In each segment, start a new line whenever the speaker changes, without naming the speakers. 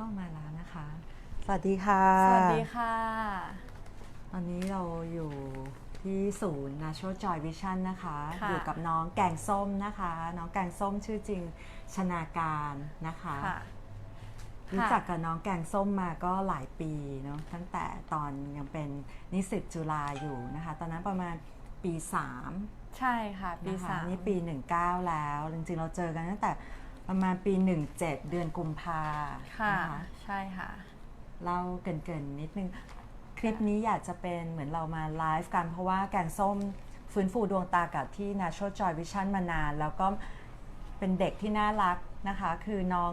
เข้ามาแล้วนะคะ สวัสดีค่ะ
สวัสดีค่ะ
ตอนนี้เราอยู่ที่ศูนย์ Natural Joy Vision นะคะ
ค่ะ
อยู่กับน้องแกงส้มนะคะ น้องแกงส้มชื่อจริงชนาการนะคะ
ค่ะ
รู้จักกับน้องแกงส้มมาก็หลายปีเนาะตั้งแต่ตอนยังเป็นนิสิตจุฬาอยู่นะคะ ตอนนั้นประมาณปี 3
ใช่ค่ะ ปี
นะคะ
สาม
นี่ปี 19 แล้ว จริงๆ เราเจอกันตั้งแต่ ประมาณปี 17 เดือนกุมภา
ค่ะ
นะคะ
ใช่ค่ะ
เล่าเกรินๆนิดนึง คลิปนี้อยากจะเป็นเหมือนเรามาไลฟ์กัน เพราะว่าแกงส้มฟื้นฟูดวงตากับที่ Natural Joy Vision มานาน แล้วก็เป็นเด็กที่น่ารักนะคะ คือน้อง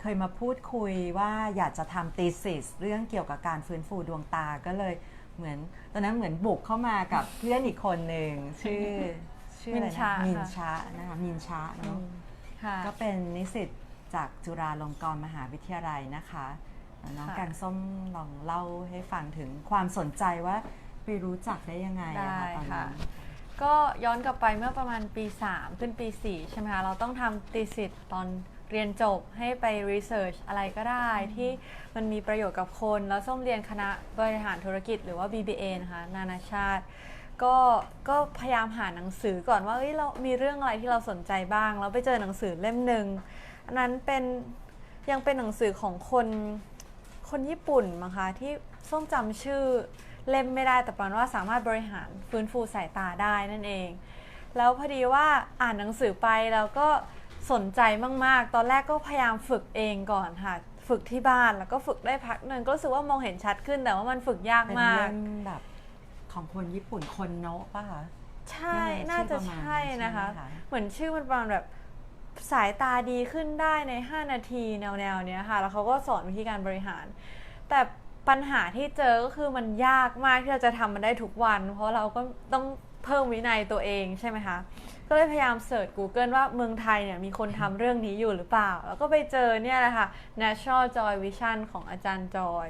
เคยมาพูดคุยว่าอยากจะทำ thesis เรื่องเกี่ยวกับการฟื้นฟูดวงตาก็เลยเหมือน ตอนนั้นเหมือนบุกเข้ามากับเพื่อนอีกคนหนึ่งชื่อชื่ออะไร
มินชา
นะมิน
ค่ะ
ชานะคะมินชา
อื
เนาะ
ม ค่ะ
ก็เป็นนิสิตจากจุฬาลงกรณ์มหาวิทยาลัยนะคะ น้อง
ค่ะ
แกงส้มลองเล่าให้ฟังถึงความสนใจว่าไปรู้จักได้ยังไงอะ
ได้
คะตอน
ค่ะ
นั้น
ก็ย้อนกลับไปเมื่อประมาณปี 3 ขึ้นปี 4 ใช่ไหมคะ เราต้องทำตีสิทธ์ตอนเรียนจบให้ไปรีเสิร์ชอะไรก็ได้ที่มันมีประโยชน์กับคน แล้วส้มเรียนคณะบริหารธุรกิจหรือว่า BBA นะคะ นานาชาติ ก็ก็พยายามหาหนังสือก่อนว่าเอ้ยเรามีเรื่องอะไรที่เราสนใจบ้างแล้วไปเจอหนังสือเล่มหนึ่งอันนั้นเป็นยังเป็นหนังสือของคนคนญี่ปุ่นมั้งคะที่ส้มจำชื่อเล่มไม่ได้แต่ปราณว่าสามารถบริหารฟื้นฟูสายตาได้นั่นเอง แล้วพอดีว่าอ่านหนังสือไปแล้วก็สนใจมากๆ ตอนแรกก็พยายามฝึกเองก่อนค่ะ ฝึกที่บ้านแล้วก็ฝึกได้พักหนึ่งก็รู้สึกว่ามองเห็นชัดขึ้นแต่ว่ามันฝึกยาก
เป็น
มาก
เล่มแบบ ของคนญี่ปุ่นคนโนะป่ะคะ
ใช่
ชื่อ
น่าจะ
ประมาณ
ใช่นะคะ
ใช่ไหมคะ
เหมือนชื่อมันประมาณแบบสายตาดีขึ้นได้ใน 5 นาทีแนวๆเนี้ยค่ะ แล้วเขาก็สอนวิธีการบริหาร แต่ปัญหาที่เจอก็คือมันยากมากที่เราจะทำมันได้ทุกวัน เพราะเราก็ต้อง เพิ่มวินัยตัวเองใช่ไหมคะ ก็เลยพยายามเสิร์ช Google ว่าเมืองไทยเนี่ยมีคนทำเรื่องนี้อยู่หรือเปล่า แล้วก็ไปเจอเนี่ยแหละค่ะ Natural Joy Vision ของอาจารย์จอย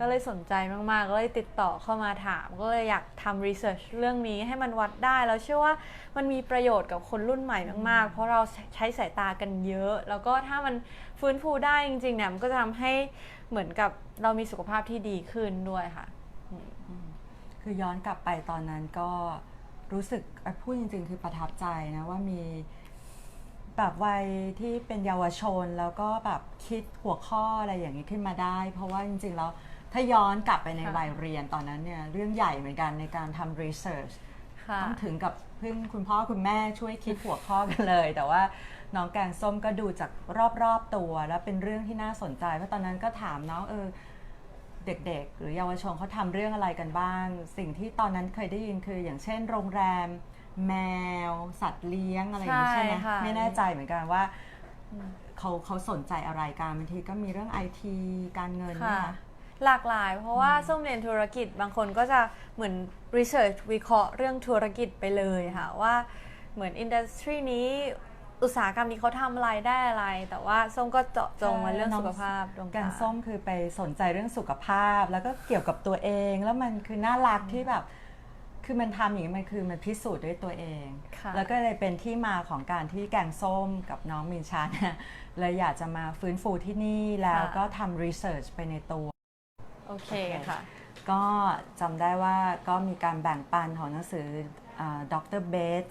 ก็เลยสนใจมากๆ ก็เลยติดต่อเข้ามาถาม ก็เลยอยากทำรีเสิร์ชเรื่องนี้ให้มันวัดได้ แล้วเชื่อว่ามันมีประโยชน์กับคนรุ่นใหม่มากๆ เพราะเราใช้สายตากันเยอะ แล้วก็ถ้ามันฟื้นฟูได้จริงๆเนี่ยมันก็จะทำให้เหมือนกับเรามีสุขภาพที่ดีขึ้นด้วยค่ะ
คือย้อนกลับไปตอนนั้นก็ รู้สึกเอ่อพูดจริง ๆ คือประทับใจนะว่ามีแบบวัยที่เป็นเยาวชนแล้วก็แบบคิดหัวข้ออะไรอย่างนี้ขึ้นมาได้ เพราะว่าจริง ๆ แล้วถ้าย้อนกลับไปใน
ค่ะ
วัยเรียนตอนนั้นเนี่ยเรื่องใหญ่เหมือนกันในการทำรีเสิร์ช
ค่ะ
ต้องถึงกับพึ่งคุณพ่อคุณแม่ช่วยคิดหัวข้อกันเลย แต่ว่าน้องแกงส้มก็ดูจากรอบๆตัว แล้วเป็นเรื่องที่น่าสนใจเพราะตอนนั้นก็ถามน้องเออ เด็กๆ หรือเยาวชนเขาทำเรื่องอะไรกันบ้าง สิ่งที่ตอนนั้นเคยได้ยินคืออย่างเช่น โรงแรม แมว สัตว์เลี้ยงอะไรอย่างนี้
ใช่
ใช่ไหม
ค่ะ
ไม่แน่ใจเหมือนกันว่าเขาเขาสนใจอะไรกันบางทีก็มีเรื่องไอทีการเงิน
ค่ะ
นะคะ
หลากหลาย เพราะว่าส้มเรียนธุรกิจบางคนก็จะเหมือน research วิเคราะห์เรื่องธุรกิจไปเลยค่ะ ว่าเหมือนอินดัสทรีนี้ อุตสาหกรรมนี้เขาทำอะไรได้อะไร แต่ว่าส้มก็เจาะจงมาเรื่องสุขภาพดวง
แก
ตา
งส้มคือไปสนใจเรื่องสุขภาพ แล้วก็เกี่ยวกับตัวเอง แล้วมันคือน่ารักที่แบบ คือมันทำอย่างนี้มันคือมันพิสูจน์ด้วยตัวเอง
ค่ะ
แล้วก็เลยเป็นที่มาของการที่แกงส้มกับน้องมินชาเนี่ยเลยอยากจะมาฟื้นฟูที่นี่แล้วก็ทำรีเสิร์ชไปในตัว
โอเคค่ะ
ก็จำได้ว่าก็มีการแบ่งปันของหนังสือดรเบส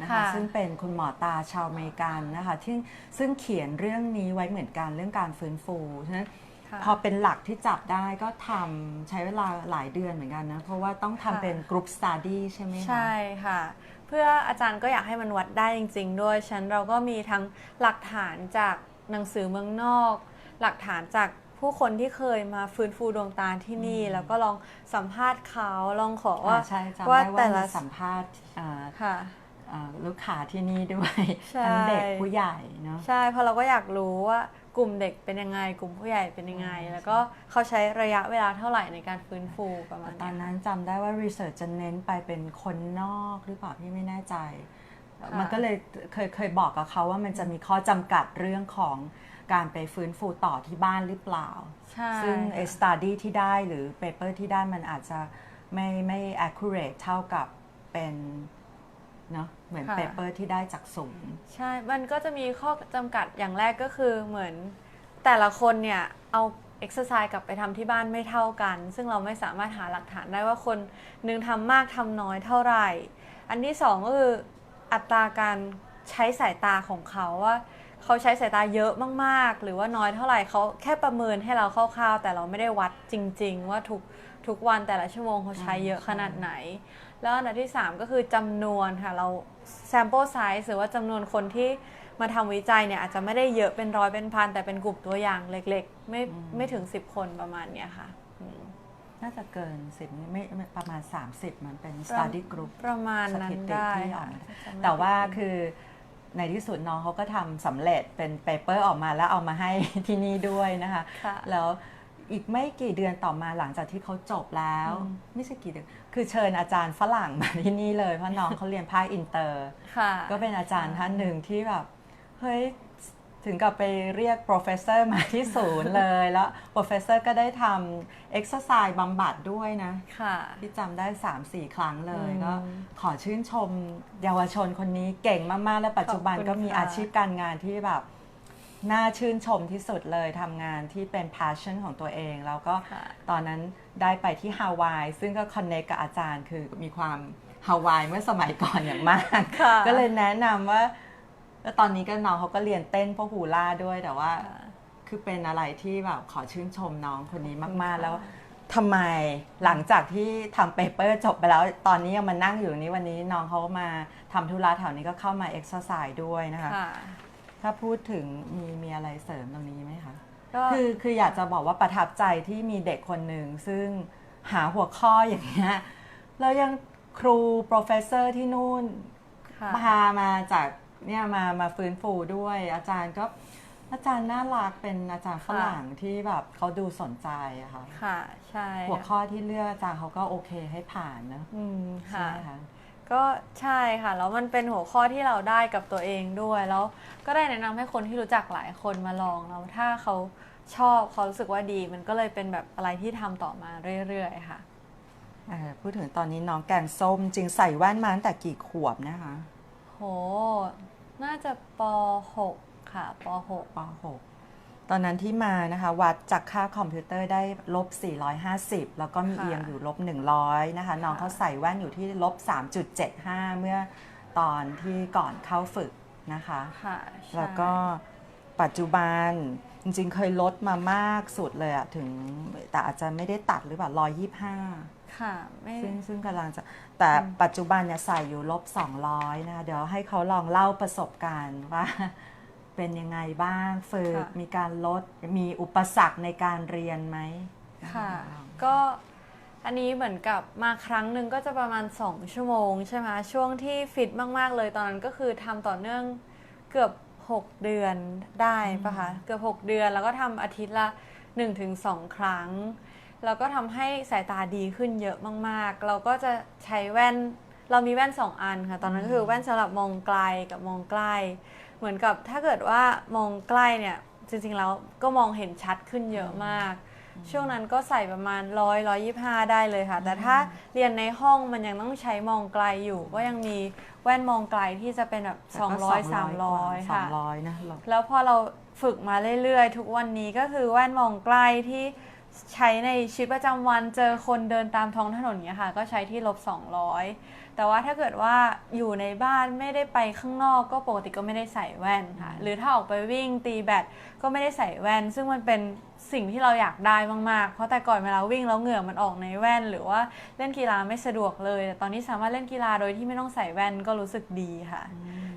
นะคะ
ค่ะ
ซึ่งเป็นคุณหมอตาชาวอเมริกันนะคะที่ซึ่งเขียนเรื่องนี้ไว้เหมือนกันเรื่องการฟื้นฟูฉะนั้น
ค่ะ
พอเป็นหลักที่จับได้ก็ทำใช้เวลาหลายเดือนเหมือนกันนะ เพราะว่าต้อง
ค่ะ
ทำเป็นกรุ๊ปสต u d ดี้ใช่ไหมคะ
ใช่ค่ะ เพื่ออาจารย์ก็อยากให้มันวัดได้จริง ๆ ด้วยฉะนันเราก็มีทั้งหลักฐานจากหนังสือเมืองนอก หลักฐานจากผู้คนที่เคยมาฟื้นฟูดวงตาที่นี่แล้วก็ลองสัมภาษณ์เขาลองขอว่า
อ่าใช่จำ
ว่า
ได้ว่า
แต่
มี
ละ
สัมภาษณ์อ่า
ค่ะ
อ่าลูกค้าที่นี่ด้วย
ใช่
ทั้งเด็กผู้ใหญ่เนาะ
ใช่เพราะเราก็อยากรู้ว่ากลุ่มเด็กเป็นยังไง กลุ่มผู้ใหญ่เป็นยังไง แล้วก็เขาใช้ระยะเวลาเท่าไหร่ในการฟื้นฟูประมาณ
ตอน
เนี้ย
นั้นจำได้ว่ารีเสิร์ชจะเน้นไปเป็นคนนอกหรือเปล่าพี่ไม่แน่ใจะมันก็เลยเคยเคยบอกกับเขาว่ามันจะมีข้อจำกัดเรื่องของการไปฟื้นฟูต่อที่บ้านหรือเปล่า
ใช่
ซึ่งไอ้
ค่ะ
study ที่ได้หรือ paper ที่ได้มันอาจจะไม่ไม่ accurate เท่ากับเป็น เนาะเหมือน
ค่ะ
paper ที่ได้จากศูนย์
ใช่ มันก็จะมีข้อจำกัดอย่างแรกก็คือเหมือนแต่ละคนเนี่ยเอาเอ็กซ์ไซส์กลับไปทำที่บ้านไม่เท่ากัน ซึ่งเราไม่สามารถหาหลักฐานได้ว่าคนหนึ่งทำมากทำน้อยเท่าไหร่ อันที่สองก็คืออัตราการใช้สายตาของเขาว่า เขาใช้สายตาเยอะมากๆ หรือว่าน้อยเท่าไหร่เขาแค่ประเมินให้เราคร่าวๆ แต่เราไม่ได้วัดจริง ๆ ว่าทุกทุกวันแต่ละชั่วโมงเขาใช้เยอะขนาดไหน แล้วอันดับที่ 3 ก็คือจำนวนค่ะ เรา sample size หรือว่าจำนวนคนที่มาทำวิจัยเนี่ยอาจจะไม่ได้เยอะเป็นร้อยเป็นพันแต่เป็นกลุ่มตัวอย่างเล็กๆ ไม่ไม่ถึง 10 คนประมาณเนี้ยค่ะอืม
น่าจะเกินสิบไม่ไม่ประมาณ 30 มันเป็น
ประ
study group
ประมาณ
ส
นั้
ถิ
น
ติ
ได้
ที่ออ
ค่ะ
กมา
จำไม่
แต่ว่า
ผิด
คือในที่สุดน้องเขาก็ทำสำเร็จเป็นเปเปอร์ออกมาแล้วเอามาให้ที่นี่ด้วยนะคะ
ค่ะ
แล้ว อีกไม่กี่เดือนต่อมาหลังจากที่เขาจบแล้ว
อืม
ไม่ใช่กี่เดือนคือเชิญอาจารย์ฝรั่งมาที่นี่เลยเพราะน้องเขาเรียนภาคอินเตอร์
ค่ะ
ก็เป็นอาจารย์ท่านหนึ่งที่แบบเฮ้ยถึงกับไปเรียก professor มาที่ศูนย์เลยแล้ว professor ก็ได้ทำ exercise บำบัดด้วยนะ
ค่ะ
ที่จำได้ 3-4 ครั้งเลย
อืม
ก็ขอชื่นชมเยาวชนคนนี้เก่งมาก ๆ และปัจจุบัน
ขอบคุณ
ก็มี
ค่ะ
อาชีพการงานที่แบบ น่าชื่นชมที่สุดเลยทำงานที่เป็น passion ของตัวเอง แล้วก็
ค่ะ
ตอนนั้นได้ไปที่ฮาวาย ซึ่งก็ connect กับอาจารย์ คือมีความฮาวายเมื่อสมัยก่อนอย่างมาก
ค่ะ
ก็เลยแนะนำว่าแล้วตอนนี้ก็น้องเขาก็เรียนเต้นพวกฮูล่าด้วยแต่ว่า
ค่ะ
คือเป็นอะไรที่แบบขอชื่นชมน้องคนนี้มากๆ
ค่ะ
แล้วทำไมหลังจากที่ทำเปเปอร์จบไปแล้ว ตอนนี้ยังมานั่งอยู่นี้วันนี้น้องเขามาทำธุระแถวนี้ก็เข้ามาเอ็กซ์ไซส์ด้วยนะคะ
ค่ะ
ถ้าพูดถึงมีมีอะไรเสริมตรงนี้ไหมคะ
ก็
คือคืออยากจะบอกว่าประทับใจที่มีเด็กคนหนึ่งซึ่งหาหัวข้ออย่างเงี้ยแล้วยังครูโปรเฟสเซอร์ที่นู่น
ค่ะ
พามาจากเนี่ยมามาฟื้นฟูด้วย อาจารย์ก็อาจารย์น่ารักเป็นอาจารย์ฝรั่งที่แบบเขาดูสนใจอะค่ะ
ค่ะ ใช่
หัวข้อที่เลือกอาจารย์เขาก็โอเคให้ผ่านนะ
อืม
ใช่
ค่ะ
ไหมคะ
ก็ใช่ค่ะ แล้วมันเป็นหัวข้อที่เราได้กับตัวเองด้วย แล้วก็ได้แนะนำให้คนที่รู้จักหลายคนมาลองแล้วถ้าเขาชอบเขารู้สึกว่าดี มันก็เลยเป็นแบบอะไรที่ทำต่อมาเรื่อยๆค่ะ
เอ่อพูดถึงตอนนี้น้องแกงส้มจริงใส่แว่นมาตั้งแต่กี่ขวบนะคะ
โห น่าจะป .6 ค่ะป .6
ป .6 ตอนนั้นที่มานะคะวัดจากค่าคอมพิวเตอร์ได้ลบ 450 แล้วก็มี
ค่ะ
เอียงอยู่ลบ 100 นะคะ น้องเขาใส่แว่นอยู่ที่ลบ 3.75 เมื่อตอนที่ก่อนเข้าฝึกนะคะ
ค่ะใช่
แล้วก็ปัจจุบันจริงๆเคยลดมามากสุดเลยอะถึงแต่อาจจะไม่ได้ตัดหรือเปล่า125
ค่ะไม่
ซึ่งซึ่งกำลังจะแต่ปัจจุบันเนี่ยใส่อยู่ลบ 200 นะคะเดี๋ยวให้เขาลองเล่าประสบการณ์ว่า เป็นยังไงบ้างฝึก
ค่ะ
มีการลดมีอุปสรรคในการเรียนไหม
ค่ะ
ลอง
ก็อันนี้เหมือนกับมาครั้งหนึ่งก็จะประมาณ 2 ชั่วโมงใช่ไหมช่วงที่ฟิตมากๆเลยตอนนั้นก็คือทำต่อเนื่องเกือบ 6 เดือนได้ปะคะเกือบ 6 เดือนแล้วก็ทำอาทิตย์ละ 1-2 ครั้ง แล้วก็ทำให้สายตาดีขึ้นเยอะมากๆ เราก็จะใช้แว่นเรามีแว่น 2 อันค่ะ ตอนนั้นก็คือแว่นสำหรับมองไกลกับมองใกล้ เหมือนกับถ้าเกิดว่ามองใกล้เนี่ยจริงๆแล้วก็มองเห็นชัดขึ้นเยอะมาก ช่วงนั้นก็ใส่ประมาณร้อยร้อยยี่ห้าได้เลยค่ะ แต่ถ้าเรียนในห้องมันยังต้องใช้มองไกลอยู่ ก็ยังมีแว่นมองไกลที่จะเป็นแบบ
แต่ก็
200 300ค่ะ
200นะเรา
แล้วพอเราฝึกมาเรื่อยๆ ทุกวันนี้ก็คือแว่นมองใกล้ที่ใช้ในชีวิตประจำวันเจอคนเดินตามท้องถนนเนี้ยค่ะ ก็ใช้ที่ลบ200 แต่ว่าถ้าเกิดว่าอยู่ในบ้านไม่ได้ไปข้างนอกก็ปกติก็ไม่ได้ใส่แว่นค่ะ หรือถ้าออกไปวิ่งตีแบดก็ไม่ได้ใส่แว่น ซึ่งมันเป็นสิ่งที่เราอยากได้มากๆ เพราะแต่ก่อนเวลาวิ่งแล้วเหงื่อมันออกในแว่น หรือว่าเล่นกีฬาไม่สะดวกเลย แต่ตอนนี้สามารถเล่นกีฬาโดยที่ไม่ต้องใส่แว่นก็รู้สึกดีค่ะ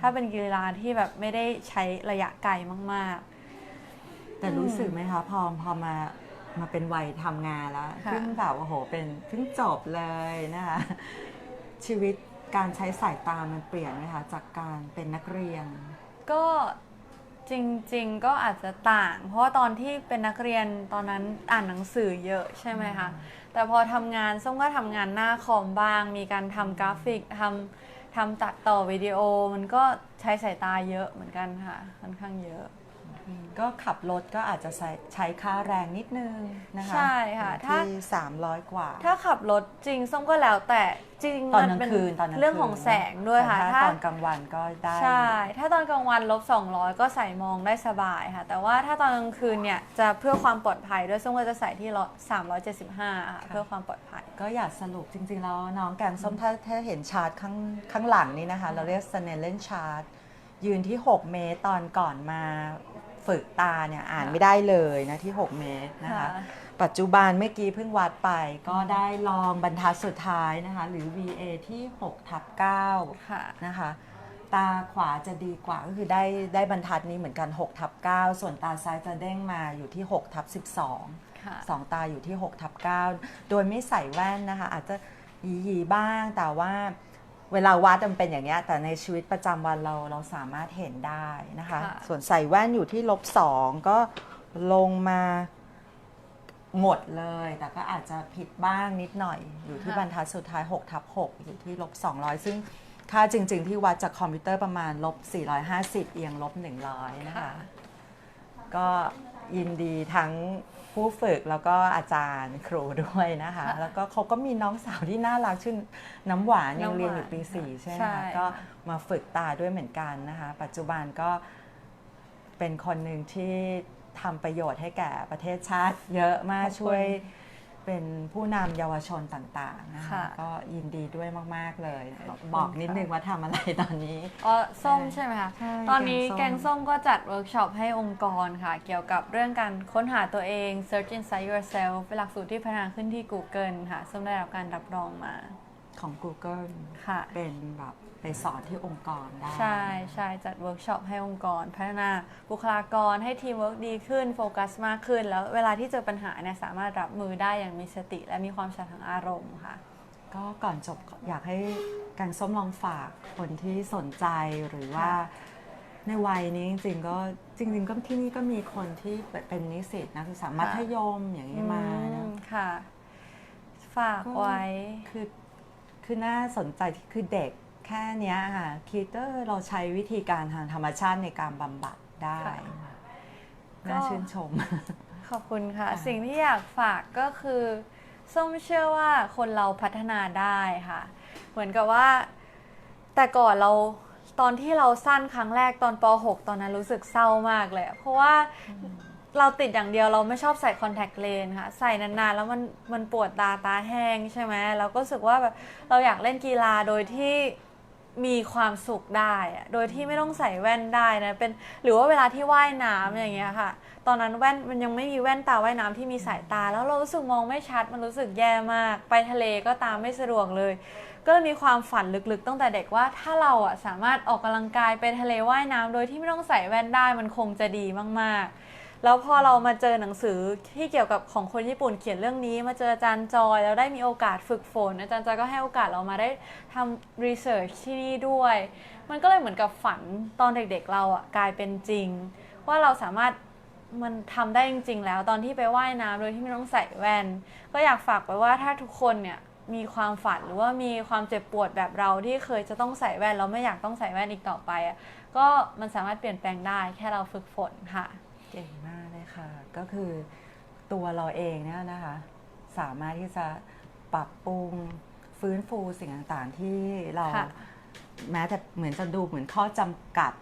ถ้าเป็นกีฬาที่แบบไม่ได้ใช้ระยะไกลมาก
แต่รู้สึกไหมคะพอพอมามาเป็นวัยทำงานแล้ว
ค่ะ
เพิ่งแบบโอ้โหเป็นเพิ่งจบเลยนะคะ ชีวิตการใช้สายตามันเปลี่ยนไหมคะจากการเป็นนักเรียน
ๆก็จริงๆก็อาจจะต่าง เพราะว่าตอนที่เป็นนักเรียนตอนนั้นอ่านหนังสือเยอะใช่ไหมคะแต่พอทำงานส้มก็ทำงานหน้าคอมบ้าง มีการทำกราฟิกทำทำตัดต่อวิดีโอมันก็ใช้สายตาเยอะเหมือนกันค่ะค่อนข้างเยอะ
ก็ขับรถก็อาจจะใช้ใช้ค่าแรงนิดนึงนะคะ
ใช่ค่ะ
อยู่
ถ้า
ที่300 กว่า
ถ้าขับรถจริงส้มก็แล้วแต่จริง
ตอน
มั
กลาง
เป็น
คืนตอนกลางคืน
เรื่องของแสงด้วยค่ะ
แต่
ถ้า
ถ้าตอนกลางวันก็ได้
ใช่ ถ้าตอนกลางวันลบ200 ก็ใส่มองได้สบายค่ะ แต่ว่าถ้าตอนกลางคืนเนี่ยจะเพื่อความปลอดภัยด้วยส้มก็จะใส่ที่ร้อย375ค่ะเพื่อความปลอดภัย
ก็อยากสรุปจริงๆ แล้วน้องแกงส้มถ้าถ้าเห็นชาร์ตข้างข้างหลังนี้นะคะ เราเรียก s n e l l e n chart ยืนที่ 6 เมตรตอนก่อนมา ฝึกตาเนี่ยอ่าน
ค่ะ
ไม่ได้เลยนะที่ 6 เมตรนะคะ
ค่ะ
ปัจจุบันเมื่อกี้เพิ่งวัดไป ก็ได้ลองบรรทัดสุดท้ายนะคะ หรือ VA ที่6ทับ9
ค่ะ
นะคะ ตาขวาจะดีกว่าก็คือได้ได้บรรทัดนี้เหมือนกัน6ทับ9ส่วนตาซ้ายจะเด้งมาอยู่ที่6ทับ12
ค่ะ
สองตาอยู่ที่6ทับ9โดยไม่ใส่แว่นนะคะ อาจจะหยีหยีๆบ้างแต่ว่า เวลาวัดมันเป็นอย่างเนี้ยแต่ในชีวิตประจำวันเราเราสามารถเห็นได้นะคะ
ค่ะ
ส่วนใส่แว่นอยู่ที่ลบสองก็ลงมาหมดเลย แต่ก็อาจจะผิดบ้างนิดหน่อย อยู่ที่บรรทัดสุดท้าย6ทับ6อยู่ที่ลบ200 ซึ่งค่าจริง ๆ ที่วัดจากคอมพิวเตอร์ประมาณลบ450 เอียงลบ 100 นะคะ
ค่ะ
ก็ยินดีทั้งผู้ฝึกแล้วก็อาจารย์ครูด้วยนะคะ
ค่ะ
แล้วก็เขาก็มีน้องสาวที่น่ารักชื่อน้ำหวานยัง
น้ำหวาน
เรียนอยู่ปีสี่ใช่ไหม
ใช่
คะ
ค่ะ
ก็มาฝึกตาด้วยเหมือนกันนะคะ ปัจจุบันก็เป็นคนหนึ่งที่ทำประโยชน์ให้แก่ประเทศชาติเยอะมากช่วย เป็นผู้นำเยาวชนต่างๆนะคะ
ค่ะ
ก็ยินดีด้วยมากๆเลย บอกนิดนึงว่าทำอะไรตอนนี้
อ๋อส้มใช่ไหมคะ
ใช่
ตอนนี้
แก
แก
ง
ง
ส้
ส้
ม
มก็จัดเวิร์กช็อปให้องค์กรค่ะ เกี่ยวกับเรื่องการค้นหาตัวเอง search inside yourself เป็นหลักสูตรที่พัฒนาขึ้นที่ Google ค่ะ ส้มได้รับการรับรองมา
ของ Google
ค่ะ
เป็นแบบ ไปสอนที่องค์กรได้
ใช่ใช่จัดเวิร์กช็อปให้องค์กร พัฒนาบุคลากรให้ทีมเวิร์กดีขึ้นโฟกัสมากขึ้น แล้วเวลาที่เจอปัญหาเนี่ยสามารถรับมือได้อย่างมีสติ และมีความชัดทางอารมณ์ค่ะ
ก็ก่อนจบอยากให้แกงส้มลองฝากคนที่สนใจหรือว่าในวัยนี้จริงๆก็จริงๆก็ที่นี่ก็มีคนที่เป็นนิสิตนักศึกษามัธยมอย่างนี้มานะ
อืมค่ะ ฝาก
ก็
ไว้
คือคือน่าสนใจที่คือเด็ก แค่เนี้ยค่ะคิดว่าเราใช้วิธีการทางธรรมชาติในการบำบัดได้
ค่ะ
น่าชื่นชม
ขอบคุณค่ะ
ค่ะ
สิ่งที่อยากฝากก็คือส้มเชื่อว่าคนเราพัฒนาได้ค่ะ เหมือนกับว่า แต่ก่อนเราตอนที่เราสั้นครั้งแรกตอนป .6 ตอนนั้นรู้สึกเศร้ามากเลยอะเพราะว่าเราติดอย่างเดียวเราไม่ชอบใส่คอนแทคเลนส์ค่ะ ใส่นานๆ แล้วมันมันปวดตาตาแห้งใช่ไหมเราก็รู้สึกว่าแบบเราอยากเล่นกีฬาโดยที่ มีความสุขได้อะโดยที่ไม่ต้องใส่แว่นได้นะ เป็นหรือว่าเวลาที่ว่ายน้ำอย่างเงี้ยค่ะ ตอนนั้นแว่นมันยังไม่มีแว่นตาว่ายน้ำที่มีสายตา แล้วเรารู้สึกมองไม่ชัด มันรู้สึกแย่มาก ไปทะเลก็ตามไม่สะดวกเลย ก็เลยมีความฝันลึกๆตั้งแต่เด็กว่าถ้าเราอะสามารถออกกำลังกายไปทะเลว่ายน้ำโดยที่ไม่ต้องใส่แว่นได้มันคงจะดีมากๆ แล้วพอเรามาเจอหนังสือที่เกี่ยวกับของคนญี่ปุ่นเขียนเรื่องนี้ มาเจออาจารย์จอยแล้วได้มีโอกาสฝึกฝน อาจารย์จอยก็ให้โอกาสเรามาได้ทำรีเสิร์ชที่นี่ด้วย มันก็เลยเหมือนกับฝันตอนเด็กๆเราอะกลายเป็นจริง ว่าเราสามารถมันทำได้จริง ๆ แล้วตอนที่ไปว่ายน้ำโดยที่ไม่ต้องใส่แว่น ก็อยากฝากไว้ว่าถ้าทุกคนเนี่ยมีความฝันหรือว่ามีความเจ็บปวดแบบเราที่เคยจะต้องใส่แว่นแล้วไม่อยากต้องใส่แว่นอีกต่อไปอะก็มันสามารถเปลี่ยนแปลงได้แค่เราฝึกฝนค่ะ
เก่งมากเลยค่ะ ก็คือตัวเราเองเนี่ยนะคะ สามารถที่จะปรับปรุงฟื้นฟูสิ่งต่างๆ ที่เรา
ค่ะ
แม้แต่เหมือนจะดูเหมือนข้อจำกัด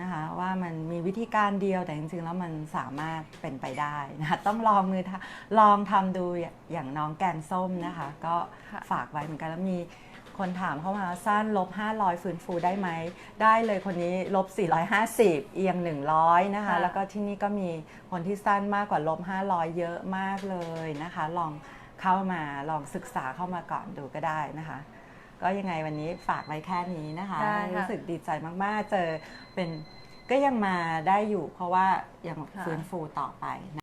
นะคะ ว่ามันมีวิธีการเดียวแต่จริงๆแล้วมันสามารถเป็นไปได้นะคะต้องลองมือทำลองทำดูอย่างน้องแกงส้มนะคะ ก็
ค่ะ
ฝากไว้เหมือนกันแล้วมี คนถามเข้ามาสั้นลบ 500 ฟื้นฟูได้ไหม ได้เลยคนนี้ลบ 450 เอียง 100 นะคะ
ค่ะ
แล้วก็ที่นี่ก็มีคนที่สั้นมากกว่าลบ 500 เยอะมากเลยนะคะ ลองเข้ามาลองศึกษาเข้ามาก่อนดูก็ได้นะคะ ก็ยังไงวันนี้ฝากไว้แค่นี้นะคะ
ได้ค่ะ
รู้สึกดีใจมาก ๆ เจอเป็นก็ยังมาได้อยู่เพราะว่ายัง
ค่ะ
ฟื้นฟูต่อไปนะ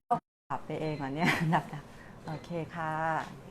กลับไปเองเหรอเนี่ยดับๆโอเคค่ะ